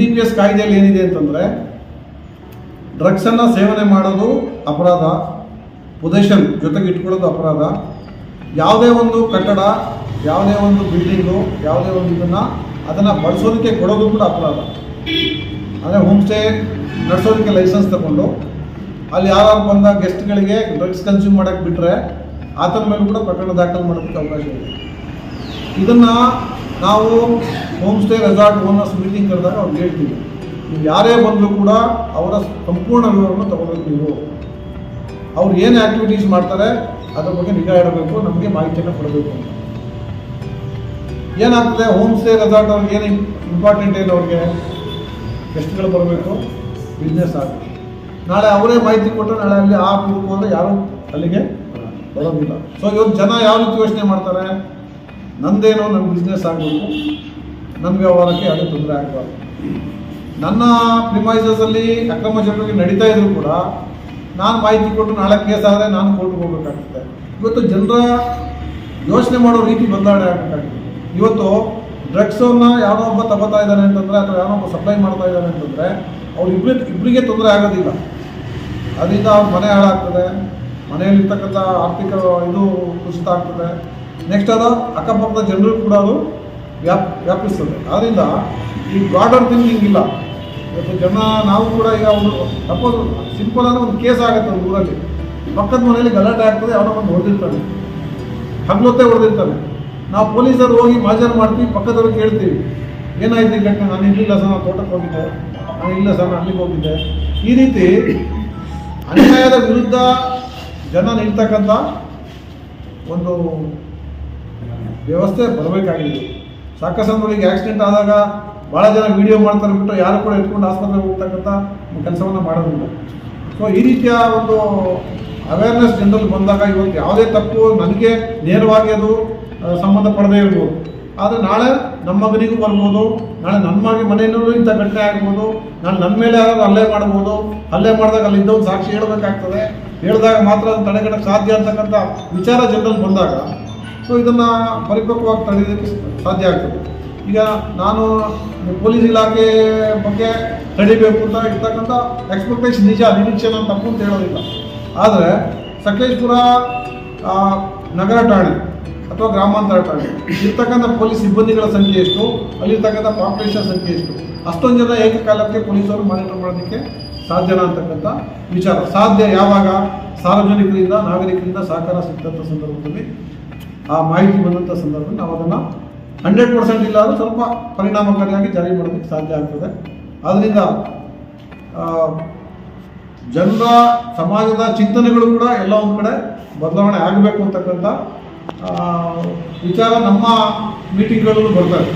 D P S ಕಾಯ್ದೆಯಲ್ಲಿ ಏನಿದೆ ಅಂತಂದರೆ ಡ್ರಗ್ಸನ್ನು ಸೇವನೆ ಮಾಡೋದು ಅಪರಾಧ ಪೊಸಿಷನ್ ಜೊತೆಗೆ ಇಟ್ಕೊಳ್ಳೋದು ಅಪರಾಧ. ಯಾವುದೇ ಒಂದು ಕಟ್ಟಡ, ಯಾವುದೇ ಒಂದು ಬಿಲ್ಡಿಂಗು ಯಾವುದೇ ಒಂದು ಇದನ್ನು ಅದನ್ನು ಬಳಸೋದಕ್ಕೆ ಕೊಡೋದು ಕೂಡ ಅಪರಾಧ. ಅಂದರೆ ಹೋಮ್ ಸ್ಟೇ ನಡೆಸೋದಕ್ಕೆ ಲೈಸೆನ್ಸ್ ತಗೊಂಡು, ಅಲ್ಲಿ ಯಾರು ಬಂದ ಗೆಸ್ಟ್ಗಳಿಗೆ ಡ್ರಗ್ಸ್ ಕನ್ಸ್ಯೂಮ್ ಮಾಡೋಕ್ಕೆ ಬಿಟ್ಟರೆ ಆತನ ಮೇಲೆ ಕೂಡ ಪ್ರಕರಣ ದಾಖಲು ಮಾಡೋದಕ್ಕೆ ಅವಕಾಶ ಇದೆ. ಇದನ್ನು ನಾವು home stay resort owners meeting ಕರೆದಾಗ ಅವ್ರು ಹೇಳ್ತೀವಿ ನೀವು ಯಾರೇ ಬಂದರೂ ಕೂಡ ಅವರ ಸಂಪೂರ್ಣ ವಿವರವನ್ನು ತಗೋಬೇಕು ನೀವು. ಅವ್ರು ಏನು ಆ್ಯಕ್ಟಿವಿಟೀಸ್ ಮಾಡ್ತಾರೆ, ಅದ್ರ ಬಗ್ಗೆ ನಿಗಾ ಇಡಬೇಕು, ನಮಗೆ ಮಾಹಿತಿಯನ್ನು ಕೊಡಬೇಕು ಅಂತ. ಏನಾಗ್ತದೆ ಹೋಮ್ ಸ್ಟೇ ರೆಸಾರ್ಟ್ ಅವ್ರಿಗೆ ಏನು ಇಂಪಾರ್ಟೆಂಟ್ ಏನು ಅವ್ರಿಗೆ? ಗೆಸ್ಟ್ಗಳು ಬರಬೇಕು ಬಿಸ್ನೆಸ್ ಆಗಬೇಕು. ನಾಳೆ ಅವರೇ ಮಾಹಿತಿ ಕೊಟ್ಟರೆ ನಾಳೆ ಅಲ್ಲಿ ಆ ಕುರುಕು ಅಂದರೆ ಯಾರು ಅಲ್ಲಿಗೆ ಬರೋದಿಲ್ಲ. ಸೊ ಇವತ್ತು ಜನ ಯಾವ ರೀತಿ ಯೋಚನೆ ಮಾಡ್ತಾರೆ? ನಂದೇನೋ ನನ್ನ ಬಿಸ್ನೆಸ್ ಆಗಬೇಕು. ನನ್ನ ವ್ಯವಹಾರಕ್ಕೆ ಯಾವುದೇ ತೊಂದರೆ ಆಗಬಾರ್ದು. ನನ್ನ ಪ್ರಿಮೈಸಸಲ್ಲಿ ಅಕ್ರಮ ಚಟುವಟಿಕೆ ನಡೀತಾ ಇದ್ರು ಕೂಡ ನಾನು ಮಾಹಿತಿ ಕೊಟ್ಟು ನಾಳೆ ಕೇಸ್ ಆದರೆ ನಾನು ಕೋರ್ಟ್ಗೆ ಹೋಗಬೇಕಾಗುತ್ತೆ. ಇವತ್ತು ಜನರ ಯೋಚನೆ ಮಾಡೋ ರೀತಿ ಬದಲಾವಣೆ ಆಗಬೇಕಾಗಿದೆ. ಇವತ್ತು ಡ್ರಗ್ಸನ್ನು ಯಾರೋ ಒಬ್ಬ ತಗೋತಾ ಇದ್ದಾನೆ ಅಂತಂದರೆ ಅಥವಾ ಯಾರೋ ಒಬ್ಬ ಸಪ್ಲೈ ಮಾಡ್ತಾ ಇದ್ದಾನೆ ಅಂತಂದರೆ ಅವ್ರು ಇಬ್ಬರು ಇಬ್ಬರಿಗೆ ತೊಂದರೆ ಆಗೋದಿಲ್ಲ. ಅದರಿಂದ ಅವ್ರ ಮನೆ ಹಾಳಾಗ್ತದೆ. ಮನೆಯಲ್ಲಿರ್ತಕ್ಕಂಥ ಆರ್ಥಿಕ ಇದು ಕುಸಿತ ಆಗ್ತದೆ. ನೆಕ್ಸ್ಟ್ ಅದು ಅಕ್ಕಪಕ್ಕದ ಜನರು ಕೂಡ ಅದು ವ್ಯಾಪ್, ವ್ಯಾಪಿಸ್ತದೆ. ಆದ್ದರಿಂದ ಈ ಬ್ರಾಡರ್ ಥಿಂಕಿಂಗ್ ಇಲ್ಲ. ಇವತ್ತು ಜನ, ನಾವು ಕೂಡ ಈಗ ಒಂದು ಸಪೋಸ್ ಸಿಂಪಲ್ ಅಂದರೆ ಒಂದು ಕೇಸ್ ಆಗುತ್ತೆ ಒಂದು ಊರಲ್ಲಿ. ಪಕ್ಕದ ಮನೆಯಲ್ಲಿ ಗಲಾಟೆ ಆಗ್ತದೆ ಅವನ ಒಂದು ಹೊಡೆದಿರ್ತಾನೆ ಹಗ್ಲೊತ್ತೆ ಹೊಡೆದಿರ್ತಾನೆ ನಾವು ಪೊಲೀಸರು ಹೋಗಿ ಮಾಜರ್ ಮಾಡ್ತೀವಿ ಪಕ್ಕದವ್ರು ಕೇಳ್ತೀವಿ. ಏನಾಯ್ತು ಘಟನೆ? ನಾನು ಇರಲಿಲ್ಲ ಸರ್, ನಾನು ತೋಟಕ್ಕೆ ಹೋಗಿದ್ದೆ. ನಾನು ಇಲ್ಲ ಸರ್, ನಾನು ಅಲ್ಲಿಗೆ ಹೋಗಿದ್ದೆ. ಈ ರೀತಿ ಅನ್ಯಾಯದ ವಿರುದ್ಧ ಜನ ನಿಲ್ತಕ್ಕಂಥ ಒಂದು ವ್ಯವಸ್ಥೆ ಬರಬೇಕಾಗಿದೆ. ಸಾಕಷ್ಟು ಸಂದರ್ಭದಲ್ಲಿ ಆಕ್ಸಿಡೆಂಟ್ ಆದಾಗ ಭಾಳ ಜನ ವಿಡಿಯೋ ಮಾಡ್ತಾರೆ ಬಿಟ್ಟು ಯಾರು ಕೂಡ ಇಟ್ಕೊಂಡು ಆಸ್ಪತ್ರೆಗೆ ಹೋಗ್ತಕ್ಕಂಥ ಕೆಲಸವನ್ನು ಮಾಡೋದಿಲ್ಲ. ಸೊ ಈ ರೀತಿಯ ಒಂದು ಅವೇರ್ನೆಸ್ ಜನರಲ್ಲಿ ಬಂದಾಗ ಇವತ್ತು ಯಾವುದೇ ತಪ್ಪು ನನಗೆ ನೇರವಾಗಿ ಅದು ಸಂಬಂಧಪಡದೇ ಇರ್ಬೋದು. ಆದರೆ ನಾಳೆ ನಮ್ಮ ಮಗನಿಗೂ ಬರ್ಬೋದು, ನಾಳೆ ನನ್ನ ಮಗ ಮನೆಯಲ್ಲೂ ಇಂಥ ಘಟನೆ ಆಗ್ಬೋದು ನಾನು ನನ್ನ ಮೇಲೆ ಯಾರಾದರೂ ಹಲ್ಲೆ ಮಾಡ್ಬೋದು, ಹಲ್ಲೆ ಮಾಡಿದಾಗ ಅಲ್ಲಿ ಇದ್ದೊಂದು ಸಾಕ್ಷಿ ಹೇಳಬೇಕಾಗ್ತದೆ. ಹೇಳಿದಾಗ ಮಾತ್ರ ಅದನ್ನು ತಡೆಗಟ್ಟಕ್ಕೆ ಸಾಧ್ಯ ಅಂತಕ್ಕಂಥ ವಿಚಾರ ಜನರಲ್ಲಿ ಬಂದಾಗ ಸೊ ಇದನ್ನು ಪರಿಪಕ್ವವಾಗಿ ತಡೆಯೋದಕ್ಕೆ ಸಾಧ್ಯ ಆಗ್ತದೆ. ಈಗ ನಾನು ಪೊಲೀಸ್ ಇಲಾಖೆ ಬಗ್ಗೆ ತಡಿಬೇಕು ಅಂತ ಇರ್ತಕ್ಕಂಥ ಎಕ್ಸ್ಪೆಕ್ಟೇಷನ್ ನಿಜ, ನಿರೀಕ್ಷೆ ನಾನು ತಪ್ಪು ಅಂತ ಹೇಳೋದಿಲ್ಲ. ಆದರೆ ಸಕಲೇಶ್ಪುರ ನಗರ ಠಾಣೆ ಅಥವಾ ಗ್ರಾಮಾಂತರ ಠಾಣೆ ಇರ್ತಕ್ಕಂಥ ಪೊಲೀಸ್ ಸಿಬ್ಬಂದಿಗಳ ಸಂಖ್ಯೆ ಎಷ್ಟು? ಅಲ್ಲಿರ್ತಕ್ಕಂಥ ಪಾಪ್ಯುಲೇಷನ್ ಸಂಖ್ಯೆ ಎಷ್ಟು? ಅಷ್ಟೊಂದು ಜನ ಏಕಕಾಲಕ್ಕೆ ಪೊಲೀಸರು ಮಾನಿಟರ್ ಮಾಡೋದಕ್ಕೆ ಸಾಧ್ಯನಾ ಅಂತಕ್ಕಂಥ ವಿಚಾರ. ಸಾಧ್ಯ ಯಾವಾಗ? ಸಾರ್ವಜನಿಕರಿಂದ, ನಾಗರಿಕರಿಂದ ಸಹಕಾರ ಸಿಕ್ಕಂಥ ಸಂದರ್ಭದಲ್ಲಿ ಆ ಮಾಹಿತಿ ಬಂದಂಥ ಸಂದರ್ಭದಲ್ಲಿ ನಾವು ಅದನ್ನು ಹಂಡ್ರೆಡ್ ಪರ್ಸೆಂಟ್ ಇಲ್ಲ ಆದರೂ ಸ್ವಲ್ಪ ಪರಿಣಾಮಕಾರಿಯಾಗಿ ಜಾರಿ ಮಾಡೋದಕ್ಕೆ ಸಾಧ್ಯ ಆಗ್ತದೆ. ಆದ್ದರಿಂದ ಜನರ, ಸಮಾಜದ ಚಿಂತನೆಗಳು ಕೂಡ ಎಲ್ಲ ಒಂದು ಕಡೆ ಬದಲಾವಣೆ ಆಗಬೇಕು ಅಂತಕ್ಕಂಥ ವಿಚಾರ ನಮ್ಮ ಮೀಟಿಂಗ್ಗಳಲ್ಲೂ ಬರ್ತವೆ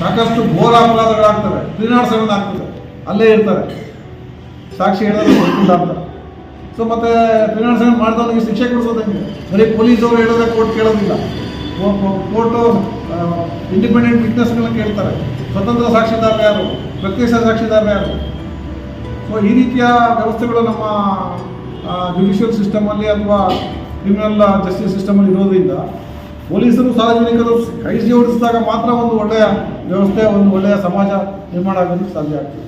ಸಾಕಷ್ಟು ಘೋರ ಅಪರಾಧಗಳಾಗ್ತವೆ. ನಾಟ್ ಆಗ್ತದೆ. ಅಲ್ಲೇ ಇರ್ತಾರೆ. ಸಾಕ್ಷಿ ಹೇಳೋದು ಸೊ ಮತ್ತೆ ಸೆವೆನ್ ಮಾಡಿದವನಿಗೆ ಶಿಕ್ಷೆ ಕೊಡಿಸೋದಂಗೆ. ಬರೀ ಪೊಲೀಸವರು ಹೇಳೋದೇ ಕೋರ್ಟ್ ಕೇಳೋದಿಲ್ಲ. ಕೋರ್ಟು ಇಂಡಿಪೆಂಡೆಂಟ್ ವಿಟ್ನೆಸ್ಗಳನ್ನ ಕೇಳ್ತಾರೆ. ಸ್ವತಂತ್ರ ಸಾಕ್ಷಿದಾರ ಯಾರು? ಪ್ರತ್ಯಕ್ಷ ಸಾಕ್ಷಿದಾರ ಯಾರು? ಸೊ ಈ ರೀತಿಯ ವ್ಯವಸ್ಥೆಗಳು ನಮ್ಮ ಜುಡಿಷಿಯಲ್ ಸಿಸ್ಟಮಲ್ಲಿ ಅಥವಾ ಕ್ರಿಮಿನಲ್ ಜಸ್ಟಿಸ್ ಸಿಸ್ಟಮಲ್ಲಿ ಇರೋದ್ರಿಂದ ಪೊಲೀಸರು ಸಾರ್ವಜನಿಕರು ಕೈ ಜೋಡಿಸಿದಾಗ ಮಾತ್ರ ಒಂದು ಒಳ್ಳೆಯ ವ್ಯವಸ್ಥೆ, ಒಂದು ಒಳ್ಳೆಯ ಸಮಾಜ ನಿರ್ಮಾಣ ಆಗೋದಕ್ಕೆ ಸಾಧ್ಯ ಆಗ್ತದೆ.